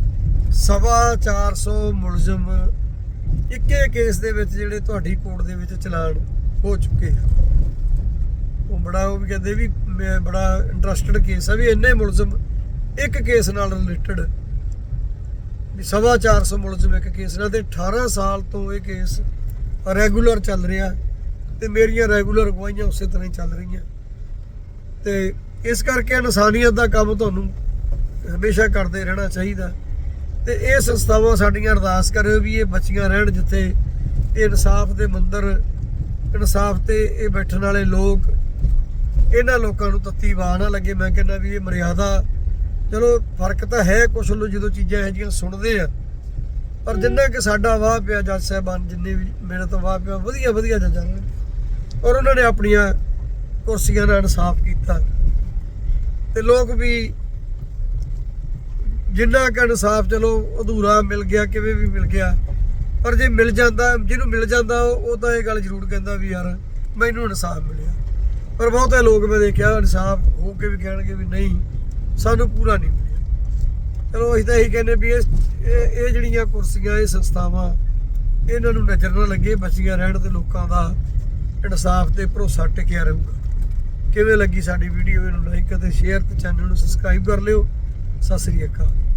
ਸਵਾ 400 ਮੁਲਜ਼ਮ ਇੱਕੇ ਕੇਸ ਦੇ ਵਿੱਚ ਜਿਹੜੇ ਤੁਹਾਡੀ ਕੋਰਟ ਦੇ ਵਿੱਚ ਚਲਾਨ ਹੋ ਚੁੱਕੇ ਆ। ਉਹ ਬੜਾ, ਉਹ ਵੀ ਕਹਿੰਦੇ ਵੀ ਮੈਂ ਬੜਾ ਇੰਟਰਸਟਡ ਕੇਸ ਆ ਵੀ ਇੰਨੇ ਮੁਲਜ਼ਮ ਇੱਕ ਕੇਸ ਨਾਲ ਰਿਲੇਟਡ ਵੀ ਸਵਾ 400 ਮੁਲਜ਼ਮ ਇੱਕ ਕੇਸ ਨਾਲ ਤੇ 18 ਸਾਲ ਤੋਂ ਇਹ ਕੇਸ ਰੈਗੂਲਰ ਚੱਲ ਰਿਹਾ ਤੇ ਮੇਰੀਆਂ ਰੈਗੂਲਰ ਗਵਾਹੀਆਂ ਉਸੇ ਤਰ੍ਹਾਂ ਹੀ ਚੱਲ ਰਹੀਆਂ। ਤੇ ਇਸ ਕਰਕੇ ਇਨਸਾਨੀਅਤ ਦਾ ਕੰਮ ਤੁਹਾਨੂੰ ਹਮੇਸ਼ਾ ਕਰਦੇ ਰਹਿਣਾ ਚਾਹੀਦਾ। ਤੇ ਇਹ ਸੰਸਥਾਵਾਂ ਸਾਡੀਆਂ ਅਰਦਾਸ ਕਰਿਓ ਵੀ ਇਹ ਬੱਚੀਆਂ ਰਹਿਣ ਜਿੱਥੇ ਇਹ ਇਨਸਾਫ ਦੇ ਮੰਦਰ, ਇਨਸਾਫ ਤੇ ਇਹ ਬੈਠਣ ਵਾਲੇ ਲੋਕ, ਇਹਨਾਂ ਲੋਕਾਂ ਨੂੰ ਤੱਤੀ ਵਾਹ ਨਾ ਲੱਗੇ। ਮੈਂ ਕਹਿੰਦਾ ਵੀ ਇਹ ਮਰਿਆਦਾ ਚਲੋ, ਫ਼ਰਕ ਤਾਂ ਹੈ ਕੁਛ ਲੋਕ ਜਦੋਂ ਚੀਜ਼ਾਂ ਇਹੋ ਜਿਹੀਆਂ ਸੁਣਦੇ ਆ। ਪਰ ਜਿੰਨਾ ਕਿ ਸਾਡਾ ਵਾਹ ਪਿਆ ਜੱਜ ਸਾਹਿਬਾਨ, ਜਿੰਨੇ ਵੀ ਮੇਰੇ ਤੋਂ ਵਾਹ ਪਿਆ ਵਧੀਆ ਵਧੀਆ ਜੱਜਾਂ ਨੇ। ਔਰ ਉਹਨਾਂ ਨੇ ਆਪਣੀਆਂ ਕੁਰਸੀਆਂ ਨਾਲ ਇਨਸਾਫ ਕੀਤਾ। ਤੇ ਲੋਕ ਵੀ ਜਿੰਨਾ ਕੁ ਇਨਸਾਫ, ਚਲੋ, ਅਧੂਰਾ ਮਿਲ ਗਿਆ, ਕਿਵੇਂ ਵੀ ਮਿਲ ਗਿਆ। ਪਰ ਜੇ ਮਿਲ ਜਾਂਦਾ, ਜਿਹਨੂੰ ਮਿਲ ਜਾਂਦਾ, ਉਹ ਤਾਂ ਇਹ ਗੱਲ ਜ਼ਰੂਰ ਕਹਿੰਦਾ ਵੀ ਯਾਰ, ਮੈਨੂੰ ਇਨਸਾਫ ਮਿਲਿਆ। ਪਰ ਬਹੁਤੇ ਲੋਕ ਮੈਂ ਦੇਖਿਆ ਇਨਸਾਫ ਹੋ ਕੇ ਵੀ ਕਹਿਣਗੇ ਵੀ ਨਹੀਂ। ਸਾਨੂੰ ਪੂਰਾ ਨਹੀਂ ਮਿਲਿਆ। ਚਲੋ, ਅਸੀਂ ਤਾਂ ਇਹੀ ਕਹਿੰਦੇ ਵੀ ਇਹ ਇਹ ਇਹ ਜਿਹੜੀਆਂ ਕੁਰਸੀਆਂ, ਇਹ ਸੰਸਥਾਵਾਂ, ਇਹਨਾਂ ਨੂੰ ਨਜ਼ਰ ਨਾ ਲੱਗੇ, ਬਚੀਆਂ ਰਹਿਣ ਤੇ ਲੋਕਾਂ ਦਾ ਇਨਸਾਫ ਤੇ ਭਰੋਸਾ ਟਿਕਿਆ ਰਹੂਗਾ। ਕਿਵੇਂ ਲੱਗੀ ਸਾਡੀ ਵੀਡੀਓ? ਇਹਨੂੰ ਲਾਈਕ ਅਤੇ ਸ਼ੇਅਰ ਤੇ ਚੈਨਲ ਨੂੰ ਸਬਸਕ੍ਰਾਈਬ ਕਰ ਲਿਓ। ਸਤਿ ਸ੍ਰੀ ਅਕਾਲ।